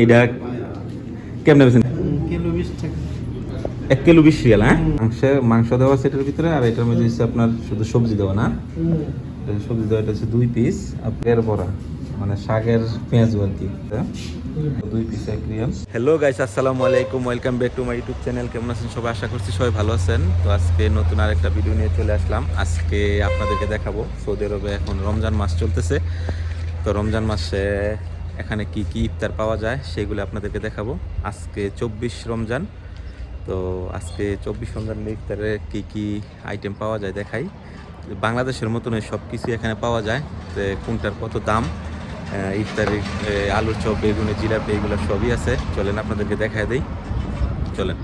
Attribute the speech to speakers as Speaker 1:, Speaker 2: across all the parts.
Speaker 1: এইটা কেমনে বেছেন এক কিলো বিশ রিয়াল হ্যাঁ। মাংস মাংস দেওয়া এটার ভিতরে আর এটার মধ্যে হচ্ছে আপনার শুধু সবজি দেওয়া না? সবজি দেওয়া এটা হচ্ছে দুই পিস আপনার বড়া মানে শাকের পেঁয়াজ আর কি দুই পিস এক রিয়াল। হ্যালো গাইস আসসালামু আলাইকুম welcome back to my YouTube channel কেমন আছেন সবাই? আশা করছি সবাই ভালো আছেন। তো আজকে নতুন আরেকটা ভিডিও নিয়ে চলে আসলাম। আজকে আপনাদেরকে দেখাবো সৌদি আরবে এখন রমজান মাস চলতেছে। তো রমজান মাসে এখানে কি কি ইফতার পাওয়া যায় সেগুলো আপনাদেরকে দেখাবো। আজকে চব্বিশ রমজান, তো আজকে চব্বিশ রমজান ইফতারে কি কি আইটেম পাওয়া যায় দেখাই। বাংলাদেশের মতন সব কিছু এখানে পাওয়া যায় তো কোনটার কত দাম ইফতারি আলুর চপ, বেগুনে, জিলাপি, এগুলো সবই আছে। চলেন আপনাদেরকে দেখায় দেই। চলেন।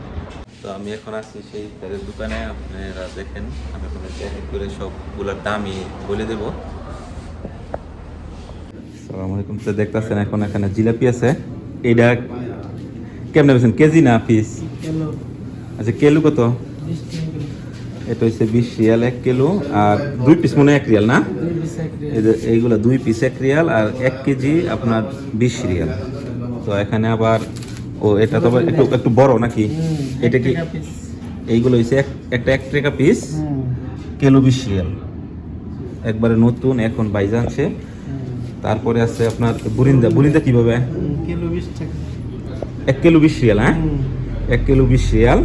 Speaker 1: তো আমি এখন আছি সেই ইফতারের দোকানে, আপনারা দেখেন, আমি আপনাদের করে সবগুলোর দামই বলে দেবো। আসসালামু আলাইকুম। তো দেখতেছেন এখন এখানে জিলাপি আছে। এইটা কেমনে বেছেন কেজি না পিস? আচ্ছা কেলু কত? এটা হচ্ছে বিশ রিয়াল এক কিলো। আর দুই পিস মনে এক রিয়াল না? এইগুলো দুই পিস এক রিয়াল আর এক কেজি আপনার বিশ রিয়াল। তো এখানে আবার ও এটা তো একটু একটু বড় নাকি? এটা কি এইগুলো হচ্ছে এক একটা এক টাকা পিস? কিলো বিশ রিয়াল। একবারে নতুন এখন বাইজা আনছে। তারপরে আছে আপনার বুরিন্দা বুরিন্দা কীভাবে? এক কিলো বিশ রিয়াল হ্যাঁ? এক কিলো বিশ রিয়াল।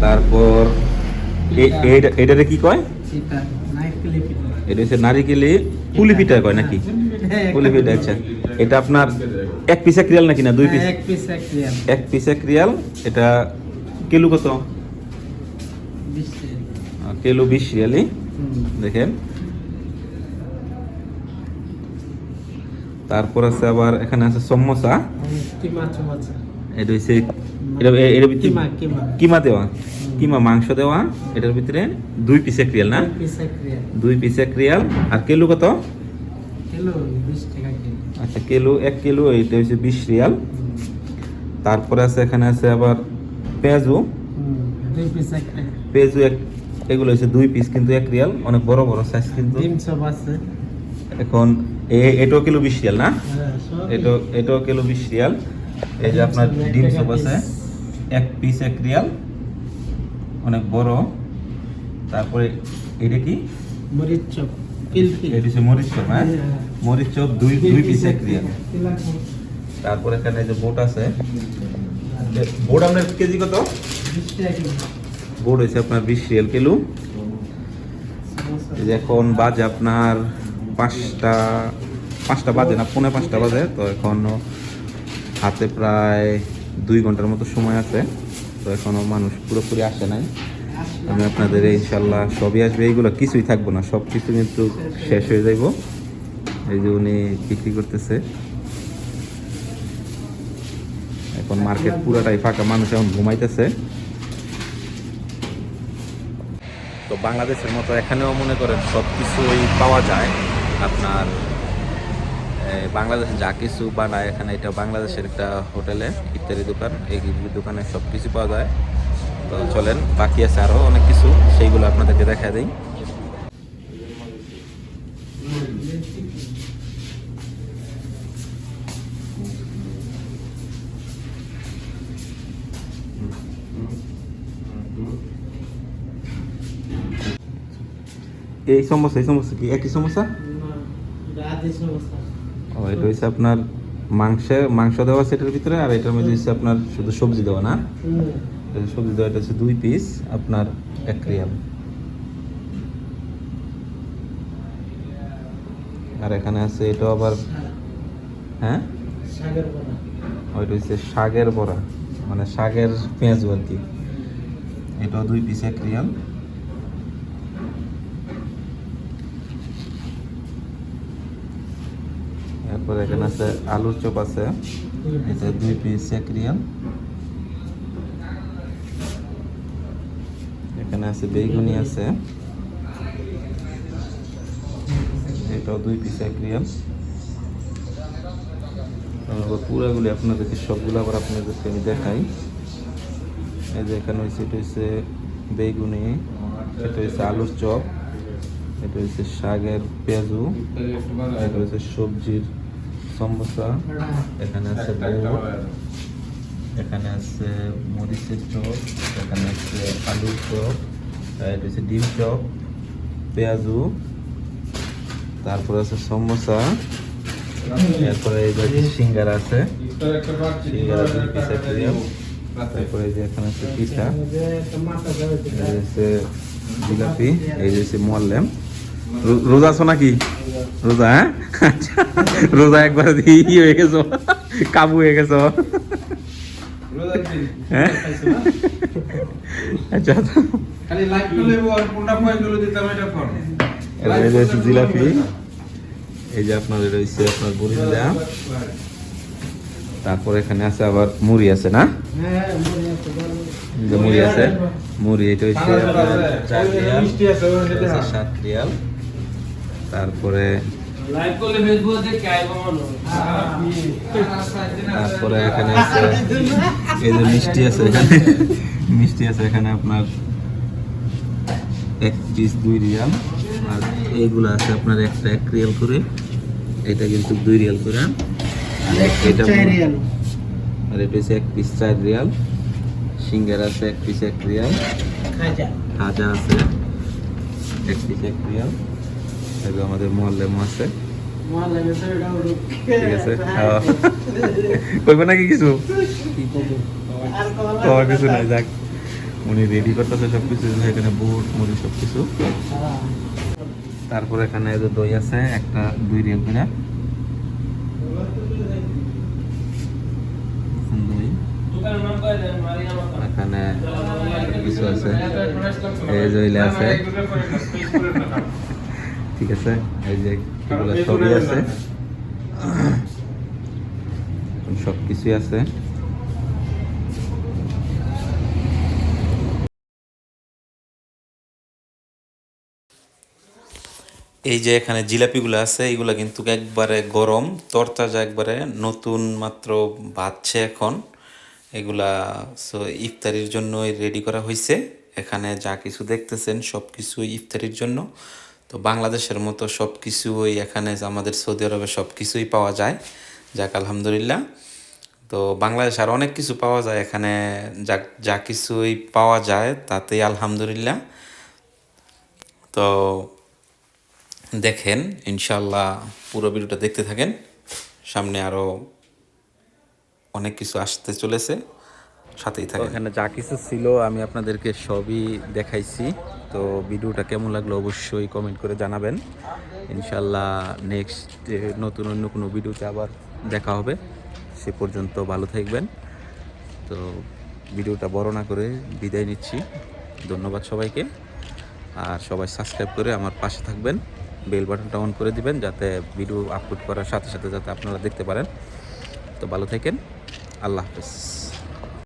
Speaker 1: তারপর এটারে কি কয়? এটা হচ্ছে নারিকেলি পুলি পিঠা কয় নাকি? পুলি পিঠা আচ্ছা। এটা আপনার এক পিস এক রিয়াল নাকি না দুই পিস?
Speaker 2: এক পিস এক রিয়াল।
Speaker 1: পিস এক এটা কিলো কত? কিলো বিশ রিয়ালি দেখেন। তারপর আছে আবার এখানে আছে সমোসা। এটা হচ্ছে এটার ভিতরে
Speaker 2: কিমা
Speaker 1: দেওয়া। কিমা মাংস দেওয়া। এটার ভিতরে দুই পিস এক রিয়াল না? দুই পিস এক রিয়াল আর কিলো কত? আচ্ছা কিলো এক কিলো এইটা হচ্ছে বিশ রিয়াল। তারপরে আছে এখানে আছে আবার পেঁয়াজু। পেঁয়াজু এক এগুলো হচ্ছে দুই পিস কিন্তু এক রিয়াল। অনেক বড় বড় সাইজ কিন্তু। এখন এটাও কিলো বিশ রিয়াল না?
Speaker 2: হ্যাঁ, সব
Speaker 1: এটাও এটাও কিলো বিশ রিয়াল। এই যে আপনার ডিম সব আছে এক পিস এক রিয়াল। অনেক বড়। তারপরে এটা কি?
Speaker 2: মরিচ চপ
Speaker 1: এটা হচ্ছে মরিচ চপ হ্যাঁ? মরিচ চপ দুই দুই পিস এক রিয়াল। তারপরে এখানে যে বোট আছে। বোট আপনার কেজি কত? বোট হয়েছে আপনার বিশ রিয়াল কিলো। এই যে এখন বাজে আপনার পাঁচটা পাঁচটা বাজে না, পৌনে পাঁচটা বাজে। তো এখন হাতে প্রায় দুই ঘণ্টার মতো সময় আছে। তো এখনও মানুষ পুরোপুরি আসে নাই। আমি আপনাদের ইনশাল্লাহ সবই আসবে। এইগুলো কিছুই থাকব না সব কিছু কিন্তু শেষ হয়ে যাইব। এই যে উনি বিক্রি করতেছে। এখন মার্কেট পুরোটাই ফাঁকা, মানুষ এখন ঘুমাইতেছে। তো বাংলাদেশের মতো এখানেও মনে করেন সব কিছুই পাওয়া যায়। আপনার বাংলাদেশে যা কিছু বানায় এখানে এটা বাংলাদেশের একটা হোটেলে ইত্যাদি দোকান, এই দোকানে সব কিছু পাওয়া যায়। তো চলেন, বাকি আছে আরও অনেক কিছু, সেইগুলো আপনাদেরকে দেখা দিই। এই সমস্যা এই সমস্যা কি? একই সমস্যা? ও এটা হচ্ছে আপনার মাংসে মাংস দেওয়া এটার ভিতরে আর এটার মধ্যে হচ্ছে আপনার শুধু সবজি দেওয়া না? এটা সবজি দেওয়া এটা হচ্ছে দুই পিস আপনার এক রিয়াল। আর এখানে আছে এটাও আবার হ্যাঁ? ওইটা হচ্ছে শাকের বড়া মানে শাকের পেঁয়াজু আর কি। এটাও দুই পিস এক রিয়াল। এরপর এখানে আছে আলুর চপ আছে। এটা দুই পিস এক রিয়াল এখানে আছে বেগুনি আছে। এটাও দুই পিস এক রিয়াল তারপর পুরাগুলি আপনাদেরকে, সবগুলো আবার আপনাদেরকে আমি দেখাই। এই যে এখানে হচ্ছে এটা হচ্ছে বেগুনি, এটা হচ্ছে আলুর চপ, এটা হচ্ছে শাকের পেঁয়াজু, এটা হচ্ছে সবজির সমোসা এখানে আছে এখানে আছে মরিচের চপ, এখানে আছে আলুর চপ, এটা ডিম চপ, পেঁয়াজু, তারপরে আছে সমোসা এরপরে এই যে সিঙ্গারা আছে, সিঙ্গারা একটা তারপরে যে এখানে আছে পিঠা, এই যে জিলাপি, এই যে মোয়াল্লেম। রোজা আছো নাকি? রোজা হ্যাঁ। রোজা একবার ই হয়ে গেছো। কাবু হয়ে গেছো। হ্যাঁ? আচ্ছা। জিলাপি। এই যে আপনার আপনার তারপর এখানে আছে আবার মুড়ি আছে না?
Speaker 2: হ্যাঁ
Speaker 1: মুড়ি আছে মুড়ি এটা আপনার চার রিয়াল। হচ্ছে সাত রিয়াল। তারপরে
Speaker 3: লাইভ করলে ফেসবুকে দেখে আইবো হয়।
Speaker 1: তারপরে এখানে আছে এই যে মিষ্টি আছে এখানে মিষ্টি আছে এখানে আপনার এক পিস দুই রিয়াল আর এইগুলো আছে আপনার একটা এক রিয়াল করে এটা কিন্তু দুই রিয়াল করে আর এটা
Speaker 2: রিয়াল।
Speaker 1: আর এটা হচ্ছে এক পিস চার রিয়াল সিঙ্গার আছে এক পিস এক রিয়াল
Speaker 2: খাজা।
Speaker 1: খাজা আছে এক পিস এক রিয়াল এগুলো আমাদের মোয়াল্লেম আছে। ঠিক আছে হ্যাঁ। নাকি কিছু? কিছু নাই যাক। উনি রেডি করতেছে সব কিছু এখানে বুট মুড়ি সব কিছু। তারপর এখানে যে দই আছে একটা দুই রিয়াল করে। এখানে কিছু আছে। এই আছে। ঠিক আছে? এই যে এগুলো সবই আছে। সব কিছুই আছে। এই যে এখানে জিলাপিগুলো আছে এগুলো কিন্তু একবারে গরম তরতাজা একবারে নতুন মাত্র বাজছে এখন। এগুলা সো ইফতারির জন্য রেডি করা হয়েছে এখানে যা কিছু দেখতেছেন সব কিছুই ইফতারির জন্য। তো বাংলাদেশের মতো সব কিছুই এখানে আমাদের সৌদি আরবে সব কিছুই পাওয়া যায়, যাক আলহামদুলিল্লাহ। তো বাংলাদেশ আর অনেক কিছু পাওয়া যায় এখানে যা যা কিছুই পাওয়া যায় তাতেই আলহামদুলিল্লাহ। তো দেখেন ইনশাল্লাহ পুরো ভিডিওটা দেখতে থাকেন, সামনে আরও অনেক কিছু আসতে চলেছে। সাথেই থাকে এখানে যা কিছু ছিল আমি আপনাদেরকে সবই দেখাইছি। তো ভিডিওটা কেমন লাগল অবশ্যই কমেন্ট করে জানাবেন। ইনশাল্লাহ নেক্সট নতুন অন্য কোনো ভিডিওতে আবার দেখা হবে, সে পর্যন্ত ভালো থাকবেন। তো ভিডিওটা বড় না করে বিদায় নিচ্ছি। ধন্যবাদ সবাইকে। আর সবাই সাবস্ক্রাইব করে আমার পাশে থাকবেন। বেল বাটনটা অন করে দিবেন যাতে ভিডিও আপলোড করার সাথে সাথে যাতে আপনারা দেখতে পারেন। তো ভালো থাকেন। আল্লাহ হাফেজ।